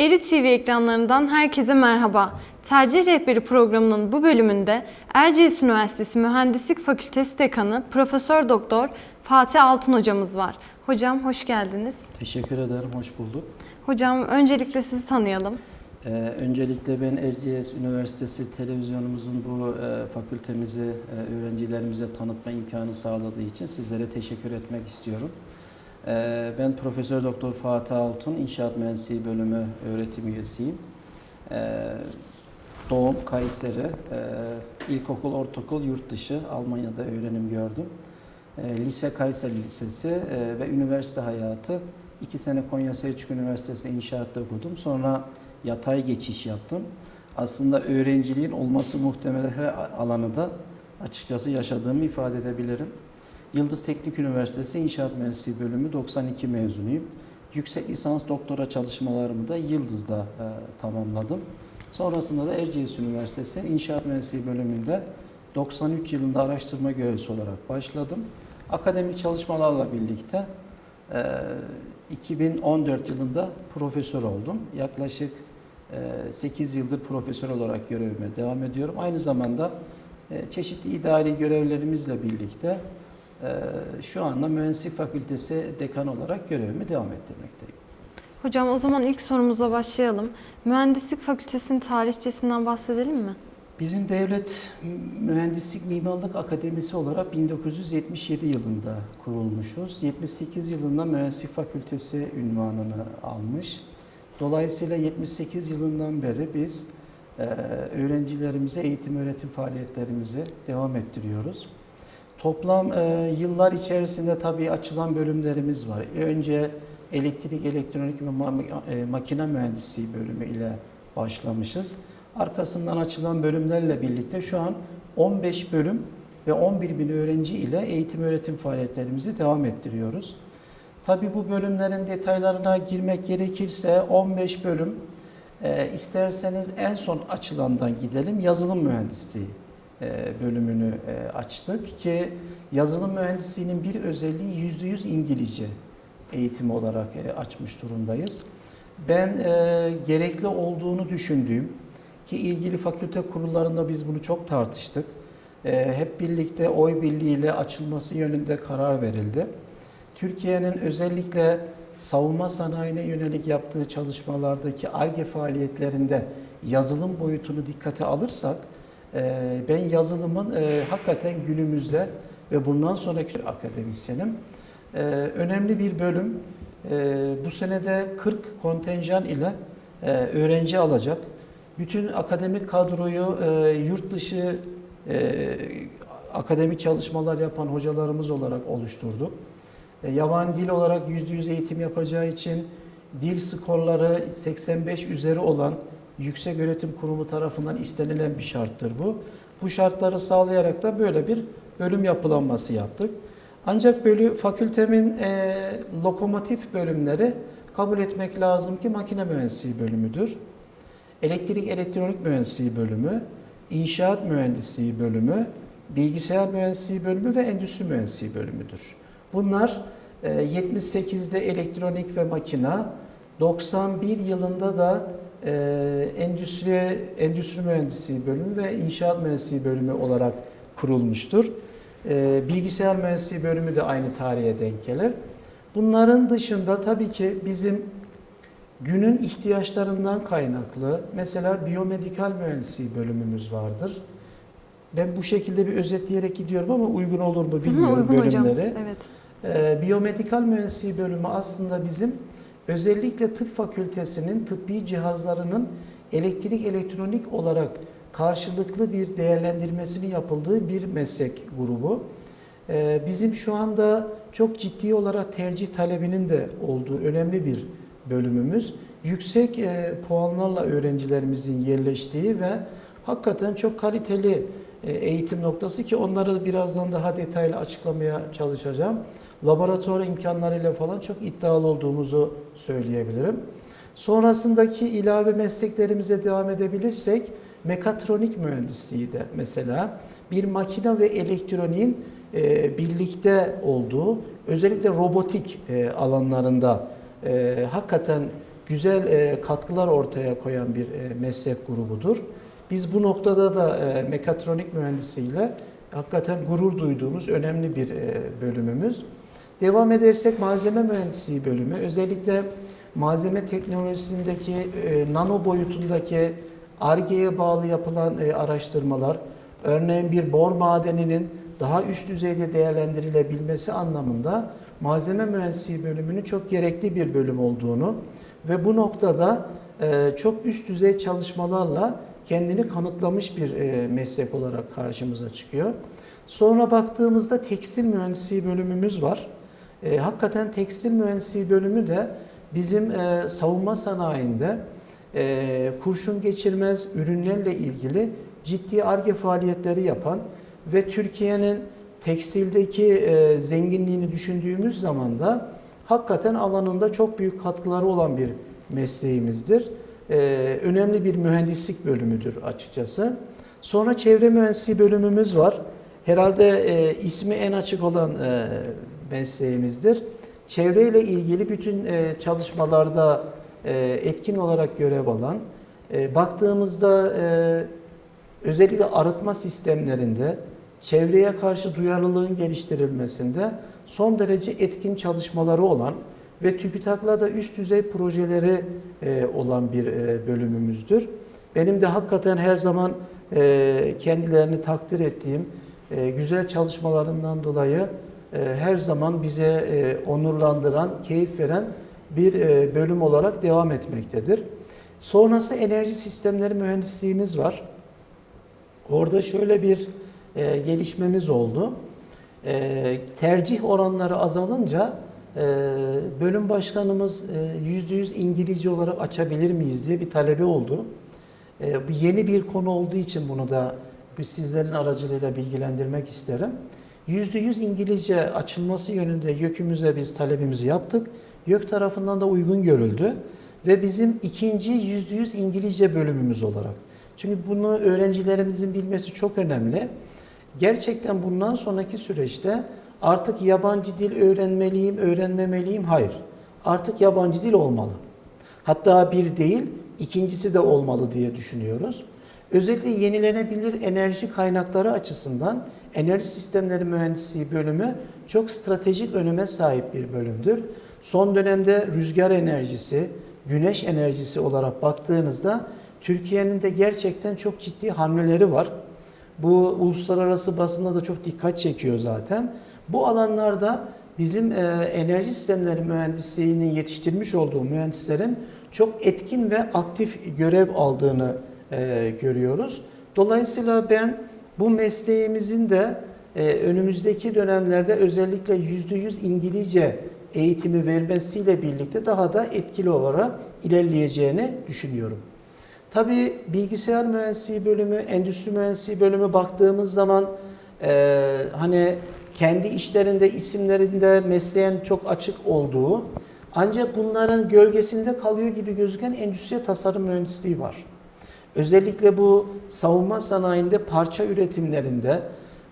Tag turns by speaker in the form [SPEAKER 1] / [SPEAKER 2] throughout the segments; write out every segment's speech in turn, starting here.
[SPEAKER 1] Eri TV ekranlarından herkese merhaba. Tercih Rehberi programının bu bölümünde Erciyes Üniversitesi Mühendislik Fakültesi Dekanı Profesör Doktor Fatih Altın hocamız var. Hocam hoş geldiniz.
[SPEAKER 2] Teşekkür ederim, hoş bulduk.
[SPEAKER 1] Hocam öncelikle sizi tanıyalım.
[SPEAKER 2] Ee, öncelikle ben Erciyes Üniversitesi televizyonumuzun bu e, fakültemizi e, öğrencilerimize tanıtma imkanı sağladığı için sizlere teşekkür etmek istiyorum. Ee, ben Profesör Doktor Fatih Altun, İnşaat Mühendisliği Bölümü öğretim üyesiyim. Ee, doğum Kayseri, e, ilkokul, ortaokul, yurt dışı Almanya'da öğrenim gördüm. Lise Kayseri Lisesi ve üniversite hayatı. iki sene Konya Selçuk Üniversitesi'nde inşaatta okudum. Sonra yatay geçiş yaptım. Aslında öğrenciliğin olması muhtemelen her alanı da açıkçası yaşadığımı ifade edebilirim. Yıldız Teknik Üniversitesi İnşaat Mühendisliği Bölümü 92 mezunuyum. Yüksek lisans doktora çalışmalarımı da Yıldız'da e, tamamladım. Sonrasında da Erciyes Üniversitesi İnşaat Mühendisliği Bölümünde 93 yılında araştırma görevlisi olarak başladım. Akademik çalışmalarla birlikte e, 2014 yılında profesör oldum. Yaklaşık e, 8 yıldır profesör olarak görevime devam ediyorum. Aynı zamanda e, çeşitli idari görevlerimizle birlikte e, şu anda Mühendislik Fakültesi dekan olarak görevimi devam ettirmekteyim.
[SPEAKER 1] Hocam o zaman ilk sorumuza başlayalım. Mühendislik Fakültesinin tarihçesinden bahsedelim mi?
[SPEAKER 2] Bizim Devlet Mühendislik Mimarlık Akademisi olarak 1977 yılında kurulmuşuz. 78 yılında Mühendislik Fakültesi ünvanını almış. Dolayısıyla 78 yılından beri biz e, öğrencilerimize eğitim öğretim faaliyetlerimizi devam ettiriyoruz. Toplam e, yıllar içerisinde tabii açılan bölümlerimiz var. Önce elektrik, elektronik ve ma- e, makine mühendisliği bölümü ile başlamışız. Arkasından açılan bölümlerle birlikte şu an 15 bölüm ve 11 bin öğrenci ile eğitim öğretim faaliyetlerimizi devam ettiriyoruz. Tabi bu bölümlerin detaylarına girmek gerekirse 15 bölüm e, isterseniz en son açılandan gidelim yazılım mühendisliği e, bölümünü e, açtık ki yazılım mühendisliğinin bir özelliği %100 İngilizce eğitimi olarak e, açmış durumdayız. Ben e, gerekli olduğunu düşündüğüm ki ilgili fakülte kurullarında biz bunu çok tartıştık. E, hep birlikte oy birliğiyle açılması yönünde karar verildi. Türkiye'nin özellikle savunma sanayine yönelik yaptığı çalışmalardaki ARGE faaliyetlerinde yazılım boyutunu dikkate alırsak e, ben yazılımın e, hakikaten günümüzde ve bundan sonraki akademisyenim e, önemli bir bölüm. E, bu senede 40 kontenjan ile e, öğrenci alacak. Bütün akademik kadroyu e, yurt dışı akademik çalışmalar yapan hocalarımız olarak oluşturduk. Yabancı dil olarak %100 eğitim yapacağı için dil skorları 85 üzeri olan Yüksek Öğretim Kurumu tarafından istenilen bir şarttır bu. Bu şartları sağlayarak da böyle bir bölüm yapılanması yaptık. Ancak bölü, fakültemin e, lokomotif bölümleri kabul etmek lazım ki makine mühendisliği bölümüdür. Elektrik elektronik mühendisliği bölümü, inşaat mühendisliği bölümü, bilgisayar mühendisliği bölümü ve endüstri mühendisliği bölümüdür. Bunlar e, 78'de elektronik ve makina, 91 yılında da e, endüstri endüstri mühendisliği bölümü ve inşaat mühendisliği bölümü olarak kurulmuştur. E, bilgisayar mühendisliği bölümü de aynı tarihe denk gelir. Bunların dışında tabii ki bizim günün ihtiyaçlarından kaynaklı mesela biyomedikal mühendisliği bölümümüz vardır. Ben bu şekilde bir özetleyerek gidiyorum ama uygun olur mu bilmiyorum
[SPEAKER 1] Uygun hocam.
[SPEAKER 2] bölümleri.
[SPEAKER 1] Evet.
[SPEAKER 2] Ee, biyomedikal mühendisliği bölümü aslında bizim özellikle tıp fakültesinin tıbbi cihazlarının elektrik elektronik olarak karşılıklı bir değerlendirmesini yapıldığı bir meslek grubu. Ee, bizim şu anda çok ciddi olarak tercih talebinin de olduğu önemli bir bölümümüz. Yüksek e, puanlarla öğrencilerimizin yerleştiği ve hakikaten çok kaliteli eğitim noktası ki onları birazdan daha detaylı açıklamaya çalışacağım. Laboratuvar imkanlarıyla falan çok iddialı olduğumuzu söyleyebilirim. Sonrasındaki ilave mesleklerimize devam edebilirsek mekatronik mühendisliği de mesela bir makine ve elektroniğin e, birlikte olduğu özellikle robotik e, alanlarında e, hakikaten güzel e, katkılar ortaya koyan bir e, meslek grubudur. Biz bu noktada da e, mekatronik mühendisiyle hakikaten gurur duyduğumuz önemli bir e, bölümümüz. Devam edersek malzeme mühendisliği bölümü özellikle malzeme teknolojisindeki e, nano boyutundaki ARGE'ye bağlı yapılan e, araştırmalar, örneğin bir bor madeninin daha üst düzeyde değerlendirilebilmesi anlamında malzeme mühendisliği bölümünün çok gerekli bir bölüm olduğunu ve bu noktada e, çok üst düzey çalışmalarla kendini kanıtlamış bir e, meslek olarak karşımıza çıkıyor. Sonra baktığımızda tekstil mühendisliği bölümümüz var. E, hakikaten tekstil mühendisliği bölümü de bizim e, savunma sanayinde e, kurşun geçirmez ürünlerle ilgili ciddi ARGE faaliyetleri yapan ve Türkiye'nin tekstildeki e, zenginliğini düşündüğümüz zaman da hakikaten alanında çok büyük katkıları olan bir mesleğimizdir. E, önemli bir mühendislik bölümüdür açıkçası. Sonra çevre mühendisliği bölümümüz var. Herhalde e, ismi en açık olan e, mesleğimizdir. Çevreyle ilgili bütün e, çalışmalarda e, etkin olarak görev alan, e, baktığımızda e, özellikle arıtma sistemlerinde çevreye karşı duyarlılığın geliştirilmesinde son derece etkin çalışmaları olan ve TÜBİTAK'la da üst düzey projeleri e, olan bir e, bölümümüzdür. Benim de hakikaten her zaman e, kendilerini takdir ettiğim güzel çalışmalarından dolayı her zaman bize onurlandıran, keyif veren bir bölüm olarak devam etmektedir. Sonrası enerji sistemleri mühendisliğimiz var. Orada şöyle bir gelişmemiz oldu. Tercih oranları azalınca bölüm başkanımız e, %100 İngilizce olarak açabilir miyiz diye bir talebi oldu. E, bu yeni bir konu olduğu için bunu da sizlerin aracılığıyla bilgilendirmek isterim. %100 İngilizce açılması yönünde YÖK'ümüze biz talebimizi yaptık. YÖK tarafından da uygun görüldü ve bizim ikinci %100 İngilizce bölümümüz olarak. Çünkü bunu öğrencilerimizin bilmesi çok önemli. Gerçekten bundan sonraki süreçte artık yabancı dil öğrenmeliyim, öğrenmemeliyim? Hayır. Artık yabancı dil olmalı. Hatta bir değil, ikincisi de olmalı diye düşünüyoruz. Özellikle yenilenebilir enerji kaynakları açısından enerji sistemleri mühendisliği bölümü çok stratejik öneme sahip bir bölümdür. Son dönemde rüzgar enerjisi, güneş enerjisi olarak baktığınızda Türkiye'nin de gerçekten çok ciddi hamleleri var. Bu uluslararası basında da çok dikkat çekiyor zaten. Bu alanlarda bizim e, enerji sistemleri mühendisliğini yetiştirmiş olduğu mühendislerin çok etkin ve aktif görev aldığını e, görüyoruz. Dolayısıyla ben bu mesleğimizin de e, önümüzdeki dönemlerde özellikle %100 İngilizce eğitimi vermesiyle birlikte daha da etkili olarak ilerleyeceğini düşünüyorum. Tabii bilgisayar mühendisliği bölümü, endüstri mühendisliği bölümü baktığımız zaman e, hani kendi işlerinde, isimlerinde mesleğin çok açık olduğu ancak bunların gölgesinde kalıyor gibi gözüken endüstri tasarım mühendisliği var. Özellikle bu savunma sanayinde parça üretimlerinde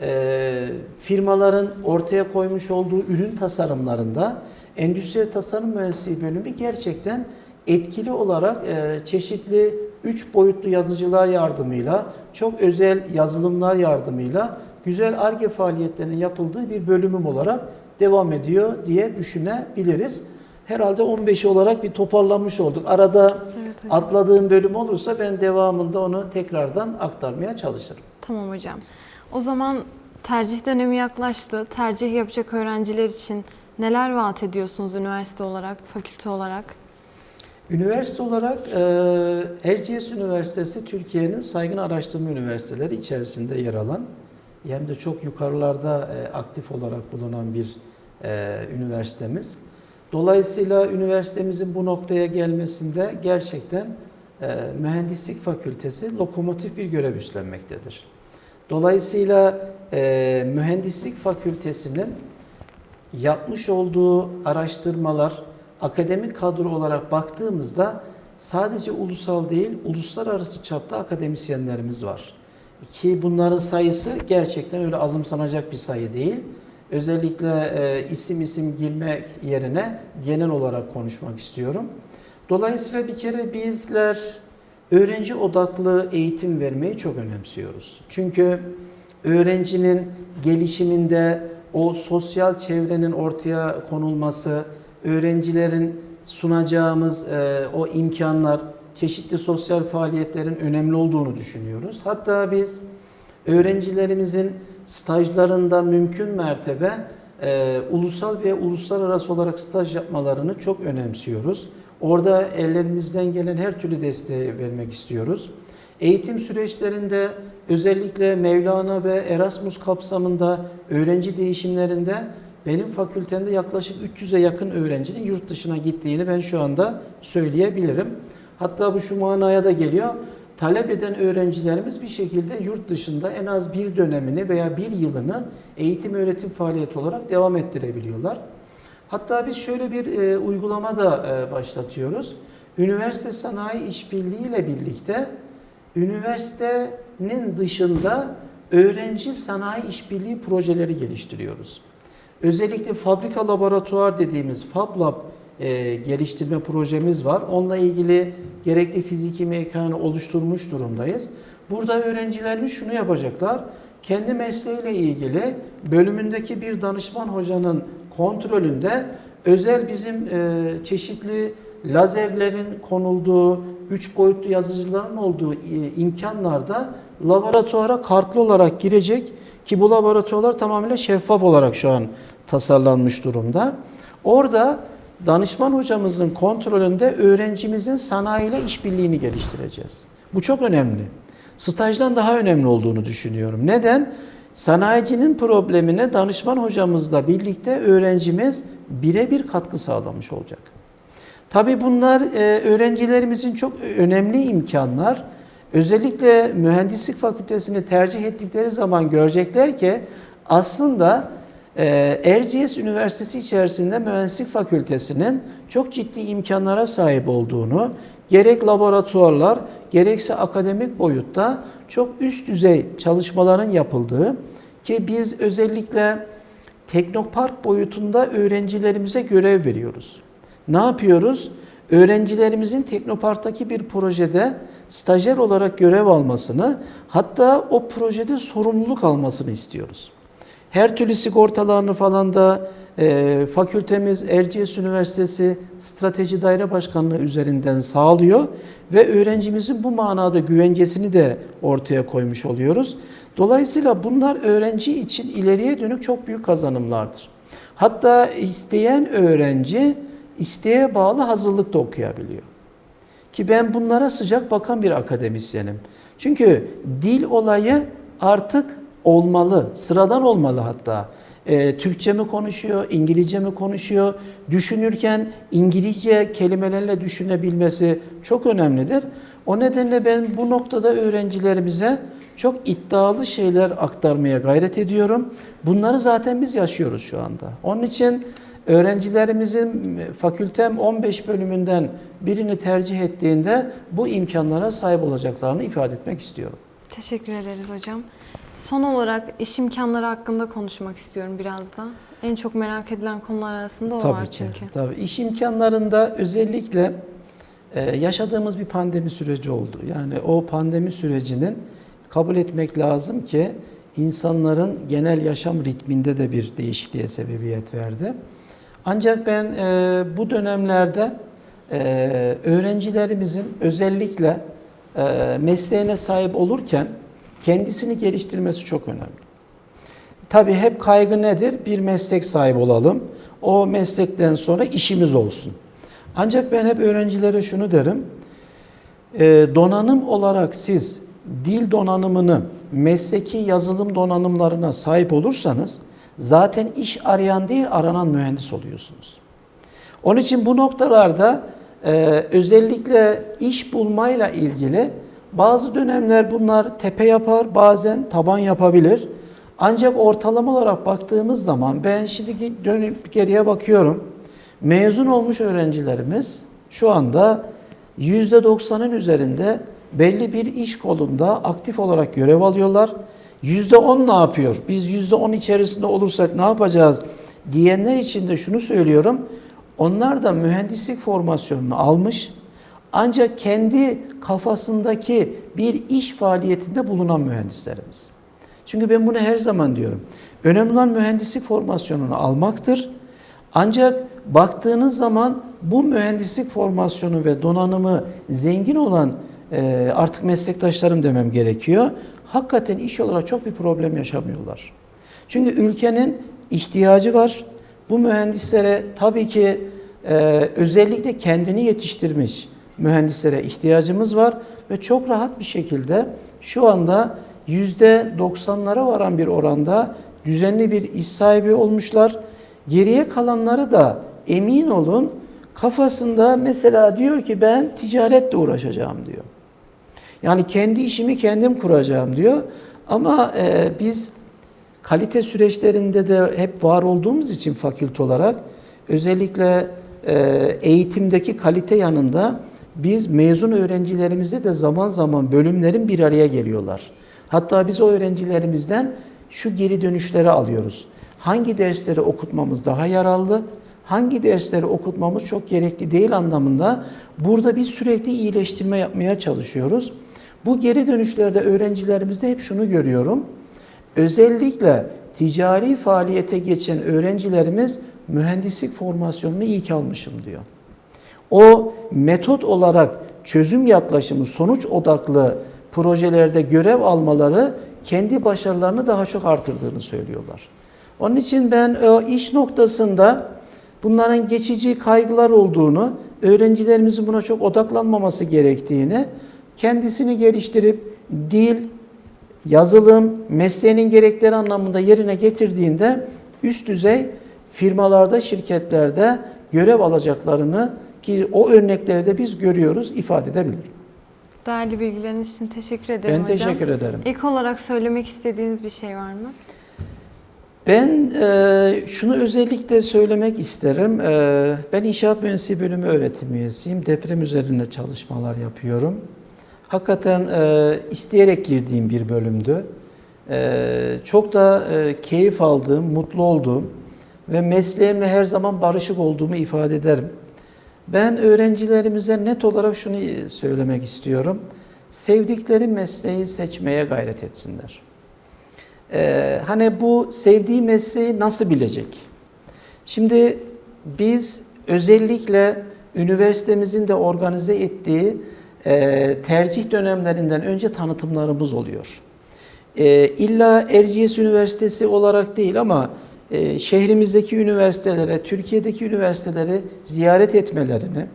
[SPEAKER 2] e, firmaların ortaya koymuş olduğu ürün tasarımlarında endüstri tasarım mühendisliği bölümü gerçekten etkili olarak e, çeşitli üç boyutlu yazıcılar yardımıyla, çok özel yazılımlar yardımıyla güzel ARGE faaliyetlerinin yapıldığı bir bölümüm olarak devam ediyor diye düşünebiliriz. Herhalde 15 olarak bir toparlamış olduk. Arada
[SPEAKER 1] Evet
[SPEAKER 2] atladığım bölüm olursa ben devamında onu tekrardan aktarmaya çalışırım.
[SPEAKER 1] Tamam hocam. O zaman tercih dönemi yaklaştı. Tercih yapacak öğrenciler için neler vaat ediyorsunuz üniversite olarak, fakülte olarak?
[SPEAKER 2] Üniversite olarak e, Erciyes Üniversitesi Türkiye'nin saygın araştırma üniversiteleri içerisinde yer alan hem de çok yukarılarda e, aktif olarak bulunan bir e, üniversitemiz. Dolayısıyla üniversitemizin bu noktaya gelmesinde gerçekten e, mühendislik fakültesi lokomotif bir görev üstlenmektedir. Dolayısıyla e, mühendislik fakültesinin yapmış olduğu araştırmalar, akademik kadro olarak baktığımızda sadece ulusal değil, uluslararası çapta akademisyenlerimiz var. Ki bunların sayısı gerçekten öyle azımsanacak bir sayı değil. Özellikle e, isim isim girmek yerine genel olarak konuşmak istiyorum. Dolayısıyla bir kere bizler öğrenci odaklı eğitim vermeyi çok önemsiyoruz. Çünkü öğrencinin gelişiminde o sosyal çevrenin ortaya konulması, öğrencilerin sunacağımız e, o imkanlar, çeşitli sosyal faaliyetlerin önemli olduğunu düşünüyoruz. Hatta biz öğrencilerimizin stajlarında mümkün mertebe e, ulusal ve uluslararası olarak staj yapmalarını çok önemsiyoruz. Orada ellerimizden gelen her türlü desteği vermek istiyoruz. Eğitim süreçlerinde özellikle Mevlana ve Erasmus kapsamında öğrenci değişimlerinde benim fakültemde yaklaşık 300'e yakın öğrencinin yurt dışına gittiğini ben şu anda söyleyebilirim. Hatta bu şu manaya da geliyor. Talep eden öğrencilerimiz bir şekilde yurt dışında en az bir dönemini veya bir yılını eğitim öğretim faaliyeti olarak devam ettirebiliyorlar. Hatta biz şöyle bir e, uygulama da e, başlatıyoruz. Üniversite sanayi işbirliği ile birlikte üniversitenin dışında öğrenci sanayi işbirliği projeleri geliştiriyoruz. Özellikle fabrika laboratuvar dediğimiz Fab Lab e, geliştirme projemiz var. Onunla ilgili gerekli fiziki mekanı oluşturmuş durumdayız. Burada öğrencilerimiz şunu yapacaklar. Kendi mesleğiyle ilgili bölümündeki bir danışman hocanın kontrolünde özel bizim e, çeşitli lazerlerin konulduğu, üç boyutlu yazıcıların olduğu e, imkanlarda laboratuvara kartlı olarak girecek ki bu laboratuvarlar tamamıyla şeffaf olarak şu an tasarlanmış durumda. Orada danışman hocamızın kontrolünde öğrencimizin sanayiyle işbirliğini geliştireceğiz. Bu çok önemli. Stajdan daha önemli olduğunu düşünüyorum. Neden? Sanayicinin problemine danışman hocamızla birlikte öğrencimiz birebir katkı sağlamış olacak. Tabii bunlar e, öğrencilerimizin çok önemli imkanlar. Özellikle mühendislik fakültesini tercih ettikleri zaman görecekler ki aslında Erciyes Üniversitesi içerisinde mühendislik fakültesinin çok ciddi imkanlara sahip olduğunu, gerek laboratuvarlar gerekse akademik boyutta çok üst düzey çalışmaların yapıldığı ki biz özellikle teknopark boyutunda öğrencilerimize görev veriyoruz. Ne yapıyoruz? Öğrencilerimizin Teknopark'taki bir projede stajyer olarak görev almasını, hatta o projede sorumluluk almasını istiyoruz. Her türlü sigortalarını falan da e, fakültemiz Erciyes Üniversitesi Strateji Daire Başkanlığı üzerinden sağlıyor ve öğrencimizin bu manada güvencesini de ortaya koymuş oluyoruz. Dolayısıyla bunlar öğrenci için ileriye dönük çok büyük kazanımlardır. Hatta isteyen öğrenci isteğe bağlı hazırlık da okuyabiliyor. Ki ben bunlara sıcak bakan bir akademisyenim. Çünkü dil olayı artık olmalı, sıradan olmalı hatta. E, Türkçe mi konuşuyor, İngilizce mi konuşuyor? Düşünürken İngilizce kelimelerle düşünebilmesi çok önemlidir. O nedenle ben bu noktada öğrencilerimize çok iddialı şeyler aktarmaya gayret ediyorum. Bunları zaten biz yaşıyoruz şu anda. Onun için öğrencilerimizin fakültem 15 bölümünden birini tercih ettiğinde bu imkanlara sahip olacaklarını ifade etmek istiyorum.
[SPEAKER 1] Teşekkür ederiz hocam. Son olarak iş imkanları hakkında konuşmak istiyorum biraz da. En çok merak edilen konular arasında o var
[SPEAKER 2] Tabii ki.
[SPEAKER 1] çünkü.
[SPEAKER 2] Tabii. İş imkanlarında özellikle e, yaşadığımız bir pandemi süreci oldu. Yani o pandemi sürecinin kabul etmek lazım ki insanların genel yaşam ritminde de bir değişikliğe sebebiyet verdi. Ancak ben e, bu dönemlerde e, öğrencilerimizin özellikle e, mesleğine sahip olurken kendisini geliştirmesi çok önemli. Tabii hep kaygı nedir? Bir meslek sahibi olalım. O meslekten sonra işimiz olsun. Ancak ben hep öğrencilere şunu derim. E, donanım olarak siz dil donanımını mesleki yazılım donanımlarına sahip olursanız zaten iş arayan değil aranan mühendis oluyorsunuz. Onun için bu noktalarda e, özellikle iş bulmayla ilgili bazı dönemler bunlar tepe yapar, bazen taban yapabilir. Ancak ortalama olarak baktığımız zaman ben şimdi dönüp geriye bakıyorum. Mezun olmuş öğrencilerimiz şu anda %90'ın üzerinde belli bir iş kolunda aktif olarak görev alıyorlar. %10 ne yapıyor? Biz %10 içerisinde olursak ne yapacağız? Diyenler için de şunu söylüyorum. Onlar da mühendislik formasyonunu almış ancak kendi kafasındaki bir iş faaliyetinde bulunan mühendislerimiz. Çünkü ben bunu her zaman diyorum. Önemli olan mühendislik formasyonunu almaktır. Ancak baktığınız zaman bu mühendislik formasyonu ve donanımı zengin olan e, artık meslektaşlarım demem gerekiyor. Hakikaten iş olarak çok bir problem yaşamıyorlar. Çünkü ülkenin ihtiyacı var. Bu mühendislere tabii ki e, özellikle kendini yetiştirmiş mühendislere ihtiyacımız var ve çok rahat bir şekilde şu anda yüzde 90'lara varan bir oranda düzenli bir iş sahibi olmuşlar. Geriye kalanları da emin olun kafasında mesela diyor ki ben ticaretle uğraşacağım diyor. Yani kendi işimi kendim kuracağım diyor. Ama e, biz kalite süreçlerinde de hep var olduğumuz için fakülte olarak özellikle e, eğitimdeki kalite yanında biz mezun öğrencilerimizde de zaman zaman bölümlerin bir araya geliyorlar. Hatta biz o öğrencilerimizden şu geri dönüşleri alıyoruz. Hangi dersleri okutmamız daha yararlı, hangi dersleri okutmamız çok gerekli değil anlamında burada biz sürekli iyileştirme yapmaya çalışıyoruz. Bu geri dönüşlerde öğrencilerimizde hep şunu görüyorum. Özellikle ticari faaliyete geçen öğrencilerimiz mühendislik formasyonunu iyi ki almışım diyor. O metot olarak çözüm yaklaşımı, sonuç odaklı projelerde görev almaları kendi başarılarını daha çok artırdığını söylüyorlar. Onun için ben o iş noktasında bunların geçici kaygılar olduğunu, öğrencilerimizin buna çok odaklanmaması gerektiğini, kendisini geliştirip dil, yazılım, mesleğinin gerekleri anlamında yerine getirdiğinde üst düzey firmalarda, şirketlerde görev alacaklarını ki o örnekleri de biz görüyoruz ifade edebilirim.
[SPEAKER 1] Değerli bilgileriniz için teşekkür ederim
[SPEAKER 2] Ben
[SPEAKER 1] hocam.
[SPEAKER 2] teşekkür ederim.
[SPEAKER 1] İlk olarak söylemek istediğiniz bir şey var mı?
[SPEAKER 2] Ben e, şunu özellikle söylemek isterim. E, ben inşaat mühendisliği bölümü öğretim üyesiyim. Deprem üzerine çalışmalar yapıyorum. Hakikaten e, isteyerek girdiğim bir bölümdü. E, çok da e, keyif aldığım, mutlu olduğum ve mesleğimle her zaman barışık olduğumu ifade ederim. Ben öğrencilerimize net olarak şunu söylemek istiyorum. Sevdikleri mesleği seçmeye gayret etsinler. Ee, hani bu sevdiği mesleği nasıl bilecek? Şimdi biz özellikle üniversitemizin de organize ettiği e, tercih dönemlerinden önce tanıtımlarımız oluyor. E, illa Erciyes Üniversitesi olarak değil ama e, şehrimizdeki üniversitelere, Türkiye'deki üniversiteleri ziyaret etmelerini,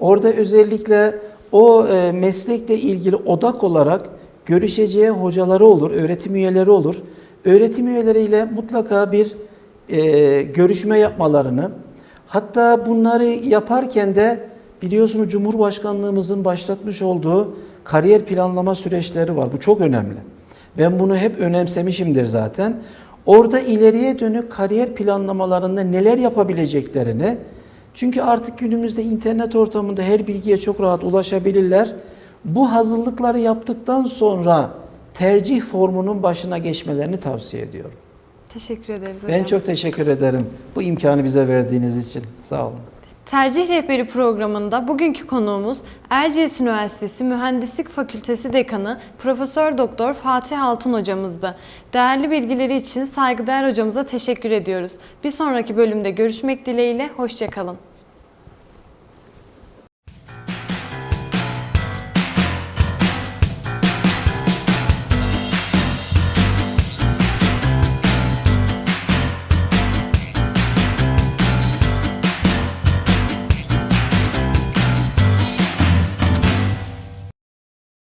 [SPEAKER 2] orada özellikle o e, meslekle ilgili odak olarak görüşeceği hocaları olur, öğretim üyeleri olur. Öğretim üyeleriyle mutlaka bir e, görüşme yapmalarını, hatta bunları yaparken de biliyorsunuz Cumhurbaşkanlığımızın başlatmış olduğu kariyer planlama süreçleri var. Bu çok önemli. Ben bunu hep önemsemişimdir zaten. Orada ileriye dönük kariyer planlamalarında neler yapabileceklerini, çünkü artık günümüzde internet ortamında her bilgiye çok rahat ulaşabilirler. Bu hazırlıkları yaptıktan sonra tercih formunun başına geçmelerini tavsiye ediyorum.
[SPEAKER 1] Teşekkür ederiz hocam.
[SPEAKER 2] Ben çok teşekkür ederim bu imkanı bize verdiğiniz için. Sağ olun.
[SPEAKER 1] Tercih Rehberi programında bugünkü konuğumuz Erciyes Üniversitesi Mühendislik Fakültesi Dekanı Profesör Doktor Fatih Altun hocamızdı. Değerli bilgileri için saygıdeğer hocamıza teşekkür ediyoruz. Bir sonraki bölümde görüşmek dileğiyle hoşçakalın.